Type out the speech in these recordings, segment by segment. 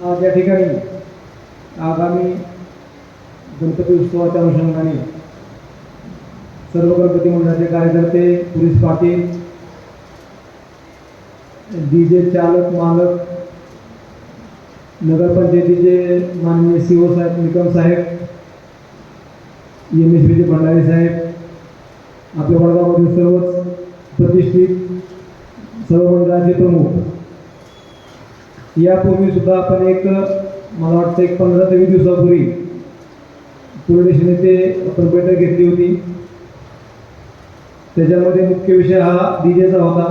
आज या ठिकाणी आगामी गणपती उत्सवाच्या अनुषंगाने सर्व गणपती मंडळाचे कार्यकर्ते पोलीस पाटील डी जे चालक मालक नगरपंचायतीचे माननीय सी ओ साहेब निकम साहेब एम एस बीचे भंडारी साहेब आपल्या वडगावमधील सर्वच प्रतिष्ठित सर्व मंडळाचे प्रमुख यापूर्वी सुद्धा आपण एक मला वाटतं एक पंधरा ते वीस दिवसापूर्वी पोलीस ते येथे आपण बैठक घेतली होती. त्याच्यामध्ये मुख्य विषय हा डीजेचा होता.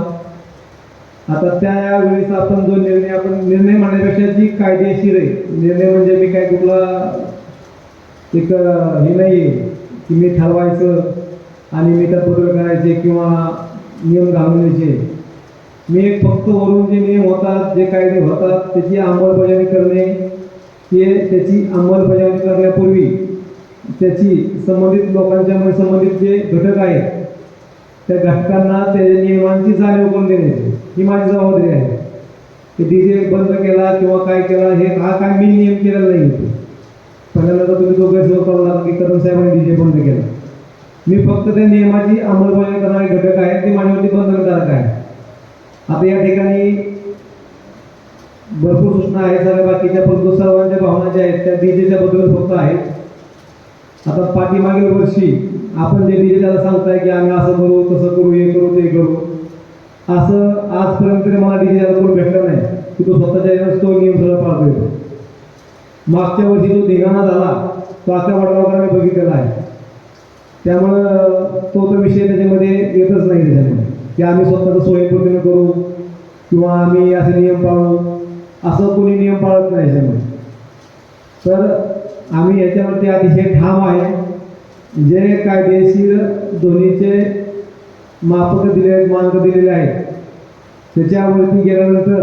आता त्यावेळेस आपण जो निर्णय आपण निर्णय म्हणण्यापेक्षा जी कायदेशीर आहे. निर्णय म्हणजे मी काय कुठला एक हे नाही आहे की मी ठरवायचं आणि मी त्या बदल करायचे किंवा नियम घालून द्यायचे मी एक फक्त वरून जे नियम होतात जे कायदे होतात त्याची अंमलबजावणी करणे हे त्याची अंमलबजावणी करण्यापूर्वी त्याची संबंधित लोकांच्या म्हणजे संबंधित जे घटक आहेत त्या घटकांना त्या नियमांची जाणीव करून देण्याची ही माझी जबाबदारी आहे. की डीजे बंद केला किंवा काय केला हे हा काय मी नियम केलेला नाही. होतो पहिल्यांदा तर तुम्ही तो गैरसमज करू लागला की कदम साहेबांनी डीजे बंद केला. मी फक्त त्या नियमाची अंमलबजावणी करणारे घटक आहेत ते माझ्यावरती बंधनकारक आहे आता या ठिकाणी भरपूर सूचना आहेत सगळ्या बाकीच्या परंतु सर्वांच्या भावना ज्या आहेत त्या डीजेच्या बद्दल फक्त आहेत. आता पाठीमागील वर्षी आपण जे डीजे त्याला सांगताय की आम्ही असं करू तसं करू हे करू ते करू. असं आजपर्यंत तरी मला डीजे त्याला भेटलं नाही की तो स्वतःच्या यानेच तो नियम सगळं पाळतोय. मागच्या वर्षी जो धिंगाणा झाला तो आता वडगावकरांनी बघितलेला आहे. त्यामुळं तो तो विषय त्याच्यामध्ये येतच नाही त्याच्यामध्ये. की आम्ही स्वतःचं स्वयंपूर्ण करू किंवा आम्ही असे नियम पाळू असं कोणी नियम पाळत नाही याच्यामध्ये तर आम्ही याच्यावरती अतिशय ठाम आहे. जे कायदेशीर दोन्हीचे मापक दिले आहेत मानक दिलेले आहेत त्याच्यावरती गेल्यानंतर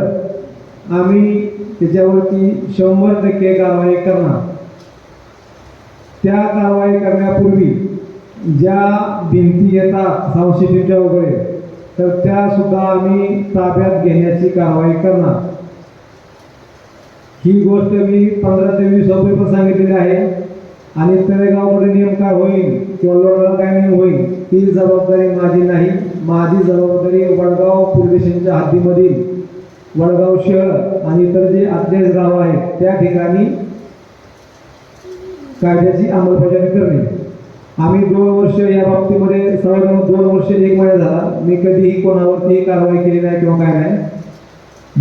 आम्ही त्याच्यावरती शंभर टक्के कारवाई करणार. त्या कारवाई करण्यापूर्वी ज्या भिंती येतात सावशिटीच्या वगैरे तर त्या सुद्धा आम्ही ताब्यात घेण्याची कारवाई करणार. ही गोष्ट मी पंधरा ते वीस पण सांगितलेली आहे. आणि तळेगावमध्ये नियम काय होईल किंवा लोणाला काय नियम होईल ती जबाबदारी माझी नाही. माझी जबाबदारी वडगाव पोलीस स्टेशनच्या हद्दीमधील वडगाव शहर आणि इतर जे अध्यक्ष गाव आहेत त्या ठिकाणी कायद्याची अंमलबजावणी करणे. आम्ही दोन वर्ष या बाबतीमध्ये सर्व दोन वर्ष एक महिना झाला. मी कधीही कोणावरती कारवाई केली नाही किंवा काय नाही.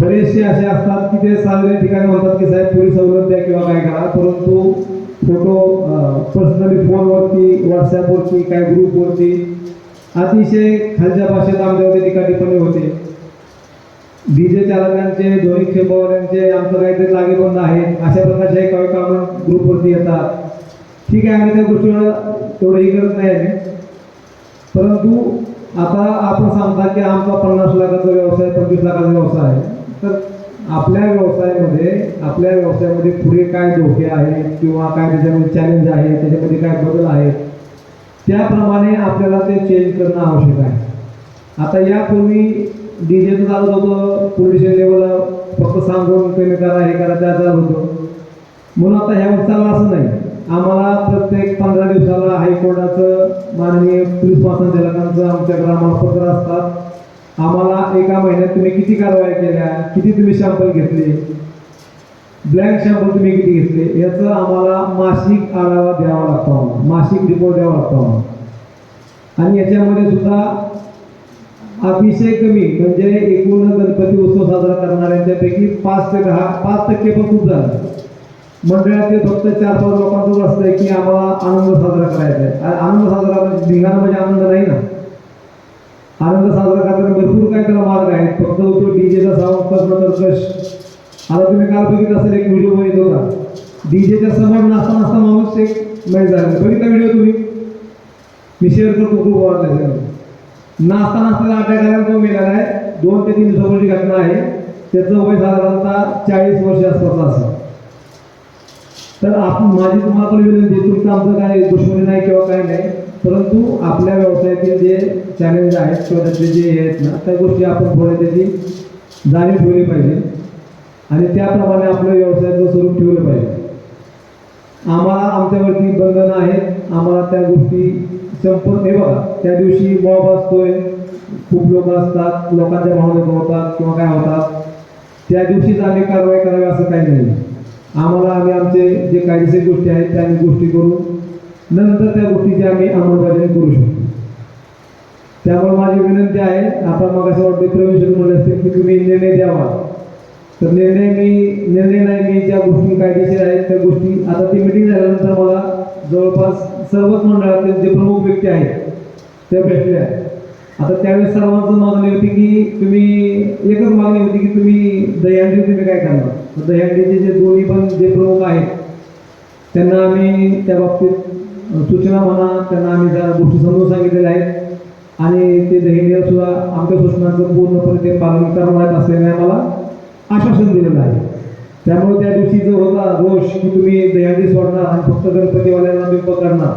बरेचसे असे असतात की ते सार्वजनिक ठिकाणी म्हणतात की साहेब पोलीस सवलत द्या किंवा काय करा. परंतु फोटो पर्सनली फोनवरती व्हॉट्सॲपवरती काय ग्रुपवरती अतिशय खालच्या भाषेत आमच्यावरती टीका टिप्पणी होते. डीजे चालकांचे ध्वनी क्षेपवाल्यांचे आमचं काहीतरी लागेबंद आहे. अशा प्रकारचे काही कामं ग्रुपवरती येतात. ठीक आहे आम्ही त्या गोष्टीवर तेवढंही करत नाही आम्ही परंतु आता आपण सांगता की आमचा पन्नास लाखाचा व्यवसाय पंचवीस लाखाचा व्यवसाय आहे. तर आपल्या व्यवसायामध्ये आपल्या व्यवसायामध्ये पुढे काय धोके आहेत किंवा काय त्याच्यामध्ये चॅलेंज आहे त्याच्यामध्ये काय बदल आहेत त्याप्रमाणे आपल्याला ते चेंज करणं आवश्यक आहे. आता यापूर्वी डी जेचं चालत होतं पोलीस लेवलला फक्त सांगून कमी करा हे करा त्या चालत होतं. म्हणून आता ह्यावर चाललं असं नाही. आम्हाला प्रत्येक पंधरा दिवसाला हायकोर्टाचं माननीय पोलीस महासंचालकांचं आमच्याकडे आम्हाला पत्र असतात. आम्हाला एका महिन्यात तुम्ही किती कारवाई केल्या? किती तुम्ही शॅम्पल घेतले? ब्लँक शॅम्पल तुम्ही किती घेतले? याचं आम्हाला मासिक आढावा द्यावा लागतो मासिक रिपोर्ट द्यावा लागतो आणि याच्यामध्ये सुद्धा अतिशय कमी म्हणजे एकूण गणपती उत्सव साजरा करणाऱ्यांच्यापैकी पाच ते दहा पाच टक्के पण खूप झालं. मंडळातील फक्त चार पाच लोकांचं असतंय की आम्हाला आनंद साजरा करायचा आहे. आनंद साजरा म्हणजे धिंगाणा म्हणजे आनंद नाही ना? आनंद साजरा करताना भरपूर काय त्याला मार्ग आहेत. फक्त तो डीजेचा साऊंड करणं कश आता तुम्ही काल बघित असेल एक व्हिडिओ बघितला होता. डीजेच्या समोर नाचता नाचता माणूस एक नाही झाला. बघितला व्हिडिओ तुम्ही? मी शेअर करतो खूप आवडला नाचता नाचता अटॅक आला तो मिळाला आहे दोन ते तीन दिवसापूर्वी घटना आहे त्याचं वय साधारणतः चाळीस वर्ष आसपास असं तर आपण माझी तुम्हाला विनंती तुमचं आमचं काय दुश्मनी नाही किंवा काय नाही परंतु आपल्या व्यवसायातील जे चॅलेंज आहेत किंवा त्यातले जे हे आहेत ना त्या गोष्टी आपण थोड्या त्याची जाणीव ठेवली पाहिजे. आणि त्याप्रमाणे आपलं व्यवसायाचं स्वरूप ठेवलं पाहिजे. आम्हाला आमच्यावरती बंधनं आहेत आम्हाला त्या गोष्टी संपूर्ण हे बघा त्या दिवशी मॉब असतोय खूप लोक असतात लोकांच्या भावना होतात किंवा काय होतात त्या दिवशीच आम्ही कारवाई करावी असं काही नाही. आम्हाला आम्ही आमचे जे कायदेशीर गोष्टी आहेत त्या आम्ही गोष्टी करू नंतर त्या गोष्टीची आम्ही अंमलबजावणी करू शकतो. त्यामुळे माझी विनंती आहे आता मग असं वाटतं प्रवेश म्हणले असते की तुम्ही निर्णय द्यावा. तर निर्णय मी निर्णय नाही मी ज्या गोष्टी कायदेशीर आहेत त्या गोष्टी आता ती मिटिंग झाल्यानंतर मला जवळपास सर्वच मंडळातील जे प्रमुख व्यक्ती आहेत त्या भेटल्या. आता त्यावेळेस सर्वांचं मागणी होती की तुम्ही एकच मागणी होती की तुम्ही दह्यांडी तुम्ही काय करणार? तर जे दोन्ही पण जे प्रमुख आहेत त्यांना आम्ही त्या बाबतीत सूचना म्हणा त्यांना आम्ही त्या गोष्टी समजून सांगितलेल्या आहेत. आणि ते दहिंडीला सुद्धा आमच्या सूचनांचं पूर्णपणे ते पालन करणार असल्याने आम्हाला आश्वासन दिलेलं आहे. त्यामुळे त्या दिवशी जो होता रोष की तुम्ही दह्यांडी सोडणार आणि फक्त गणपतीवाल्यांना तुम्ही पकडणार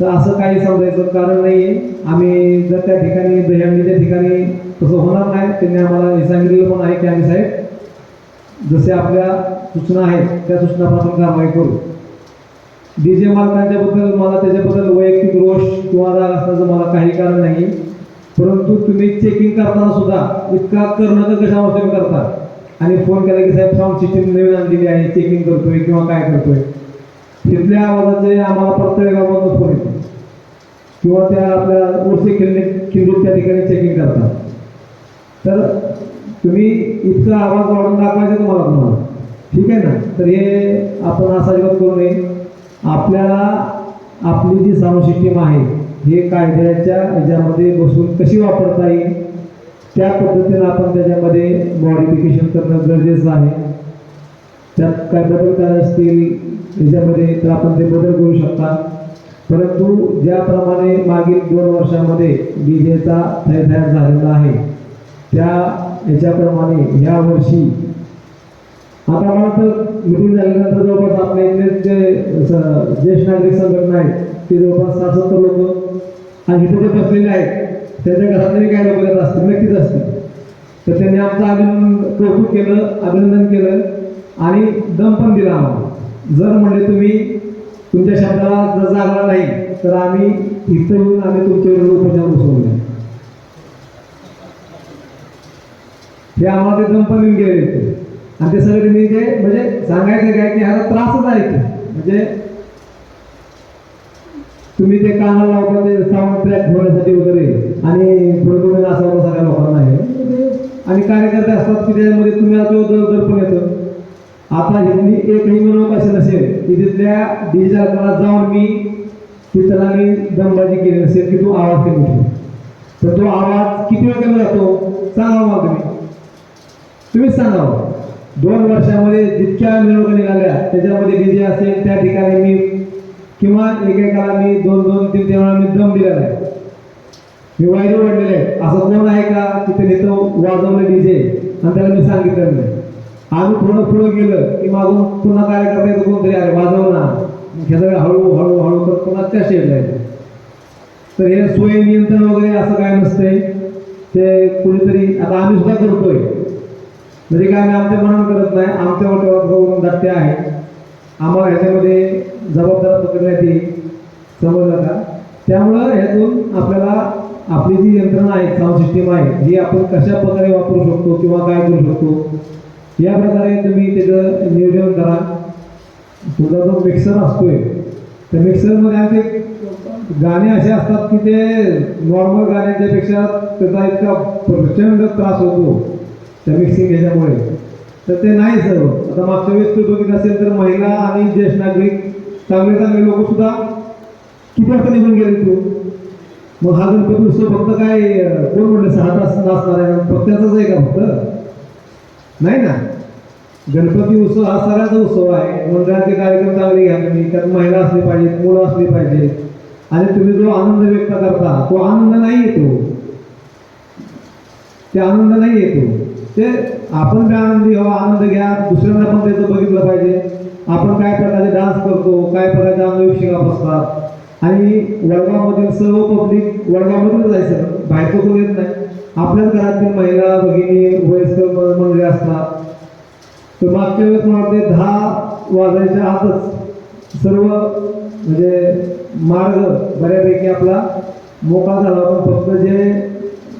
तर असं काही समजायचं कारण नाही आहे आम्ही जर त्या ठिकाणी दहीहंडीच्या ठिकाणी तसं होणार नाही त्यांनी आम्हाला हे सांगितलेलं पण आहे की आम्ही साहेब जसे आपल्या सूचना आहेत त्या सूचनापासून कारवाई करू. डी जे मालकांच्याबद्दल मला त्याच्याबद्दल वैयक्तिक रोष किंवा राग असण्याचं मला काही कारण नाही. परंतु तुम्ही चेकिंग करताना सुद्धा इतका करणं तर कशावर तुम्ही करता. आणि फोन केला की साहेब साऊंड सिस्टीम नवीन आणलेली आहे चेकिंग करतोय किंवा काय करतोय. तिथल्या आवाजाचे आम्हाला प्रत्येक गावातून फोन येतो किंवा त्या आपल्या ओरसे क्लिनिक खिल्लीत त्या ठिकाणी चेकिंग करतात. तर तुम्ही इतका आवाज वाढून दाखवायचा तुम्हाला तुम्हाला. ठीक आहे ना? तर हे आपण असा अजिबात करू नये. आपल्याला आपली जी साऊंड सिस्टीम आहे हे कायद्याच्या ह्याच्यामध्ये बसून कशी वापरता येईल? त्या पद्धतीनं आपण त्याच्यामध्ये मॉडिफिकेशन करणं गरजेचं आहे. त्यात काय बदल काय असतील त्याच्यामध्ये तर आपण ते बदल करू शकता. परंतु ज्याप्रमाणे मागील दोन वर्षामध्ये डी जेचा झालेला आहे त्या याच्याप्रमाणे या वर्षी आता मला तर मिटिंग झाल्यानंतर जवळपास आपल्या इथले जे स- ज्येष्ठ नागरिक संघटना आहेत ते जवळपास सात सत्तर लोक आणि इथे जे बसलेले आहेत त्यांच्या घरातले काही लोक येत असतील नक्कीच असतील. तर त्यांनी आमचं अभिनंदन कौतुक केलं अभिनंदन केलं. आणि दम पण दिला आम्हाला. जर म्हणले तुम्ही तुमच्या शब्दाला जर जागला नाही तर आम्ही इथं येऊन आम्ही तुमच्या उपचार बसवले हे आम्हाला ते दम पण येऊन गेले होते. आणि ते सगळे मी ते म्हणजे सांगायचं काय की ह्याला त्रासच आहे ते म्हणजे तुम्ही ते कानाला लावता ते साऊंड ट्रॅक होण्यासाठी वगैरे आणि पुढे पुढे नासावं सगळ्या लोकांना आहे. आणि कार्यकर्ते असतात की त्याच्यामध्ये तुम्ही आता दर दर पण येतं. आता हिंदी एकही मिळवून असेल नसेल की तिथल्या डिजिटल कला जाऊन मी तिथला मी दमबाजी केली नसेल की तो आवाज कमी ठेव तर तो आवाज किती वेळ कमी जातो? सांगा मग तुम्ही. तुम्हीच सांगा दोन वर्षामध्ये जितक्या मिरवणुका निघाल्या त्याच्यामध्ये डीजे असेल त्या ठिकाणी मी किमान एकेकाला मी दोन दोन तीन तीन वेळा मी दम दिलेला आहे. मी वाईट वाढलेले आहे. असं कोण आहे का? तिथे नेतो वाजवलं डीजे आणि त्याला मी सांगितलं नाही. आम्ही थोडं पुढं गेलं की मागून पुन्हा काय करता येतं कोणतरी अरे वाजव ना. मग ह्या हळू हळू हळू तर पुन्हा त्या शेडला येतो. तर हे सोय नियंत्रण वगैरे असं काय नसतंय. ते कुणीतरी आता आम्ही सुद्धा करतोय. म्हणजे काय आम्ही आमच्या मनानं करत नाही. आमच्या वाटेवर दाट्य आहे आम्हाला ह्याच्यामध्ये जबाबदार पकडण्यात येईल समजलं का? त्यामुळं ह्यातून आपल्याला आपली जी यंत्रणा आहे साऊंड सिस्टीम आहे ही आपण कशा प्रकारे वापरू शकतो किंवा काय करू शकतो या प्रकारे तुम्ही त्याचं नियोजन करा तुझा जो मिक्सर असतोय त्या मिक्सरमध्ये आमचे गाणे असे असतात की ते नॉर्मल गाण्यांच्यापेक्षा त्याचा इतका प्रचंड त्रास होतो त्या मिक्सिंग ह्याच्यामुळे. तर ते नाही सर्व आता मागच्या वेळेस तू बघित असेल तर महिला आणि ज्येष्ठ नागरिक चांगले चांगले लोक सुद्धा किती वाजता निघून गेले तू मग हा गणपती उत्सव फक्त काय कोण म्हणलं सहा तास नाचणार आहे? फक्त आहे का फक्त? नाही ना? गणपती उत्सव हा सगळ्याचा उत्सव आहे. मंडळाचे कार्यक्रम चांगले घ्या तुम्ही. त्यात महिला असली पाहिजे मुलं असली पाहिजे. आणि तुम्ही जो आनंद व्यक्त करता तो आनंद नाही येतो. ते आनंद नाही येतो. ते आपण काय आनंदी हवा आनंद घ्या. दुसऱ्यांना पण त्याचं बघितलं पाहिजे. आपण काय प्रकारचे डान्स करतो काय प्रकारच्या अंगविक्षिका बसतात. आणि वडगावमधील सर्व पब्लिक वडगावमधून जायचं. बाहेरचं कोण येत नाही. आपल्याच घरातील महिला भगिनी वयस्कर मंडळी असतात. तर मागच्या वेळेस मला वाटते दहा वाजायच्या आतच सर्व म्हणजे मार्ग बऱ्यापैकी आपला मोकळा झाला. पण फक्त जे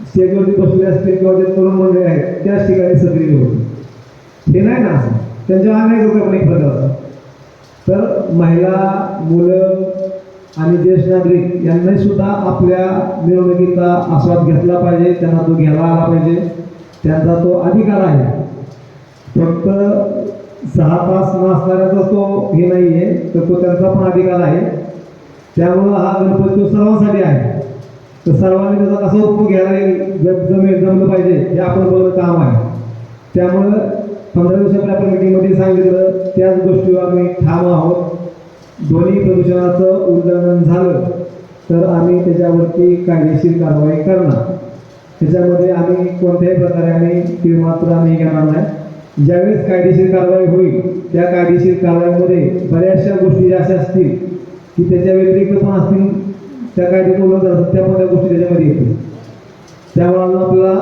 स्टेजवरती बसले असतील किंवा जे तरुण मंडळी आहेत त्याच ठिकाणी सक्रिय होते हे नाही ना असं. त्यांच्या अनेक रुपये पण एक प्रकार असतात तर महिला मुलं आणि ज्येष्ठ नागरिक यांनाही सुद्धा आपल्या मिरवणुकीचा आस्वाद घेतला पाहिजे त्यांना तो घ्यायला आला पाहिजे. त्यांचा तो अधिकार आहे. फक्त सहा तास नसणाऱ्याचा तो हे नाही आहे तर तो त्यांचा पण अधिकार आहे. त्यामुळं हा गणपती तो सर्वांसाठी आहे. तर सर्वांनी त्याचा कसा उपयोग घ्यायला येईल जम- जमेल जमलं पाहिजे हे आपण बघणं काम आहे. त्यामुळं पंधरा दिवसाच्या आपण मिटिंगमध्ये सांगितलं त्याच गोष्टीवर आम्ही ठाम आहोत. ध्वनी प्रदूषणाचं उल्लंघन झालं तर आम्ही त्याच्यावरती कायदेशीर कारवाई करणार. त्याच्यामध्ये आम्ही कोणत्याही प्रकारे आम्ही मात्र आम्ही घेणार नाही. ज्यावेळेस कायदेशीर कारवाई होईल त्या कायदेशीर कारवाईमध्ये बऱ्याचशा गोष्टी ज्या अशा असतील की त्याच्या व्यतिरिक्त पण असतील त्या कायदे उल्लंघन असतात त्या पण त्या गोष्टी त्याच्यामध्ये येतील. त्यामुळे अजून आपल्याला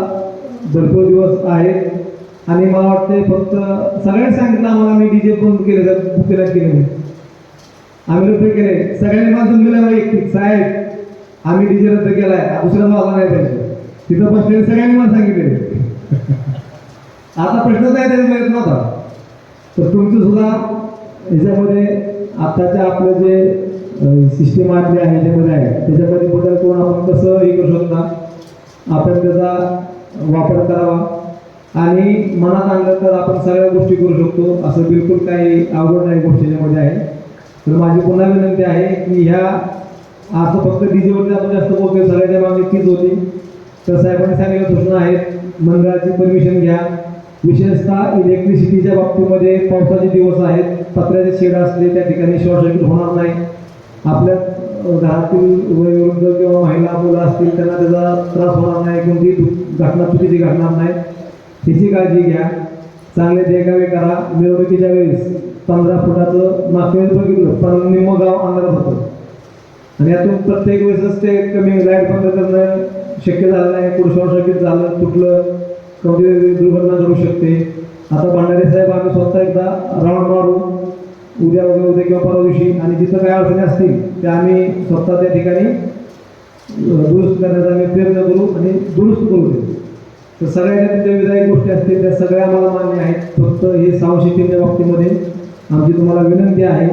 भरपूर दिवस आहेत आणि मला वाटते फक्त सगळ्यांनी सांगितलं आम्हाला मी डीजे पण केले तर बुक केला केले आम्ही रद्द केले. सगळ्यांनी माणसं जमलेलं एक साहेब आम्ही डीजे रद्द केलाय. दुसऱ्या मला नाही पाहिजे. तिथं बसलेले सगळ्यांनी मला सांगितले आता प्रश्नच नाही त्याच्यामध्ये येत नव्हता. तर तुमचं सुद्धा याच्यामध्ये आताच्या आपलं जे सिस्टीम आपली आहे याच्यामध्ये आहे. त्याच्यामध्ये बदल करून आपण कसं हे करू शकता? आपण त्याचा वापर करावा. आणि मनात आणलं तर आपण सगळ्या गोष्टी करू शकतो. असं बिलकुल काही आवड नाही गोष्टी आहे. तर माझी पुन्हा विनंती आहे की ह्या असं फक्त डीजेवरती आपण जास्त बोलतोय सगळ्याच्या मागणी तीच होती. तर साहेबांनी सांगितलं सूचना आहेत. मंडळाची परमिशन घ्या. विशेषतः इलेक्ट्रिसिटीच्या बाबतीमध्ये पावसाचे दिवस आहेत. पत्र्याचे शेड असले त्या ठिकाणी शॉर्ट सर्किट होणार नाही. आपल्या घरातील वयोवृद्ध किंवा महिला मुलं असतील त्यांना त्याचा त्रास होणार नाही. कोणती घटना चुकीची घडणार नाही. त्याची काळजी घ्या. चांगले देखावे करा मिरवणुकीच्या वेळेस पंधरा फुटाचं मागच्या बघितलं पण निम्म गाव अंधारात होतं. आणि यातून प्रत्येक वेळेसच ते कमी लाइट बंद करणं शक्य झालं नाही कुठं शॉर्ट सर्किट झालं तुटलं कोणती दुर्घटना घडू शकते. आता भंडारे साहेब आम्ही स्वतः एकदा राऊंड मारू उद्या वगैरे उद्या किंवा परवा दिवशी आणि जिथं काही अडचणी असतील त्या आम्ही स्वतः त्या ठिकाणी दुरुस्त करण्याचा आम्ही प्रयत्न करू आणि दुरुस्त करू. तर सगळ्या ज्या विधायक गोष्टी असतील त्या सगळ्या आम्हाला मान्य आहेत. फक्त हे सावशिस्तीच्या बाबतीमध्ये आमची तुम्हाला विनंती आहे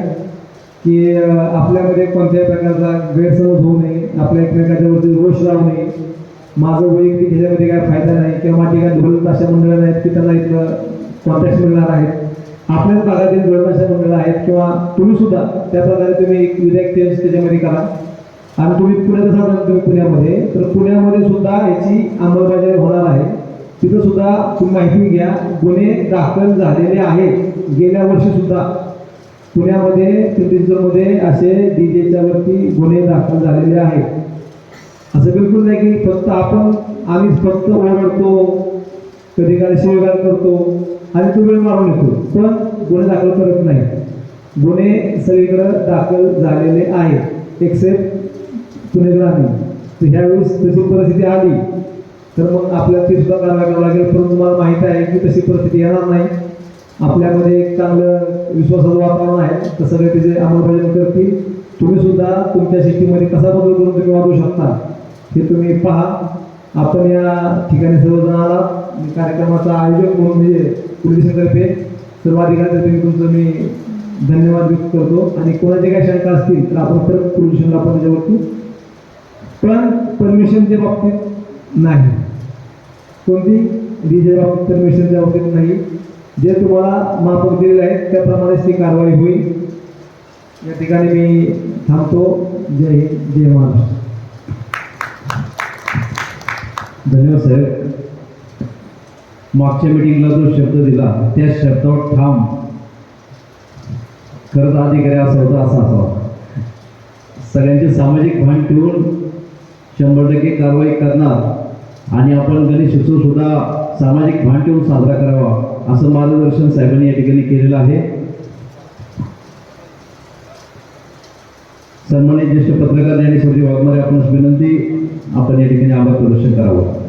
की आपल्यामध्ये कोणत्याही प्रकारचा गैरसमज होऊ नये आपल्या एकमेकाच्यावरती रोष राहू नये. माझं वैयक्तिक ह्याच्यामध्ये काय फायदा नाही किंवा माझी काय ढोल अशा मंडळं नाहीत की त्यांना इथं कॉन्टॅक्ट मिळणार आहेत. आपल्याच भागातील ढोल मंडळं आहेत किंवा तुम्ही सुद्धा त्या प्रकारे तुम्ही एक विधायक चेंज त्याच्यामध्ये करा. आणि तुम्ही पुण्यात असाल तुम्ही पुण्यामध्ये तर पुण्यामध्ये सुद्धा याची अंमलबजावणी होणार आहे. तिथं सुद्धा तुम्ही माहिती घ्या. गुन्हे दाखल झालेले आहेत. गेल्या वर्षी सुद्धा पुण्यामध्ये पिंपरीमध्ये असे डीजेच्या वरती गुन्हे दाखल झालेले आहेत. असं बिलकुल नाही की फक्त आपण आम्ही फक्त ओरडतो कधी काही शिवगाळ करतो आणि तो वेळ मारून येतो. पण गुन्हे दाखल करत नाही. गुन्हे सगळीकडे दाखल झालेले आहेत. एक्सेप्ट पुणे ग्रामीण. तर ह्यावेळेस तशी परिस्थिती आली. तर मग आपल्याला ती सुद्धा कारवाई करावी लागेल परंतु तुम्हाला माहीत आहे की तशी परिस्थिती येणार नाही. आपल्यामध्ये एक चांगलं विश्वासाचं वातावरण आहे. तर सगळे त्याचे अंमलबजावणी करतील तुम्ही सुद्धा तुमच्या शेतीमध्ये कसा बदल करून तुम्ही वाढवू शकता हे तुम्ही पहा. आपण या ठिकाणी सर्वजण आलात. कार्यक्रमाचा आयोजक म्हणून म्हणजे पोलिसांतर्फे सर्व अधिकाऱ्यांतर्फे मी तुमचं मी धन्यवाद व्यक्त करतो. आणि कोणाचे काही शंका असतील तर आपण परत पोल्युशनला आपण त्याच्यावरती. पण परमिशनच्या बाबतीत नाही. कोणती डीजे बाबतीत परमिशनच्या बाबतीत नाही. जे तुम्हाला माफक दिलेले आहेत त्याप्रमाणेच ती कारवाई होईल. या ठिकाणी मी थांबतो. जय हिंद जय महाराष्ट्र. धन्यवाद साहेब. मागच्या मिटिंगला जो शब्द दिला त्या शब्दावर ठाम. खरंच अधिकारी असा होता असा असावा सगळ्यांचे सामाजिक भान ठेवून शंभर टक्के कारवाई करणार. आणि आपण गणेश उत्सव सुद्धा सामाजिक भान ठेवून साजरा करावा असं मार्गदर्शन साहेबांनी या ठिकाणी केलेलं आहे. सन्मानित ज्येष्ठ पत्रकार ज्ञानेश्वरी वाघमारे आपण विनंती आपण या ठिकाणी आभार प्रदर्शन करावं.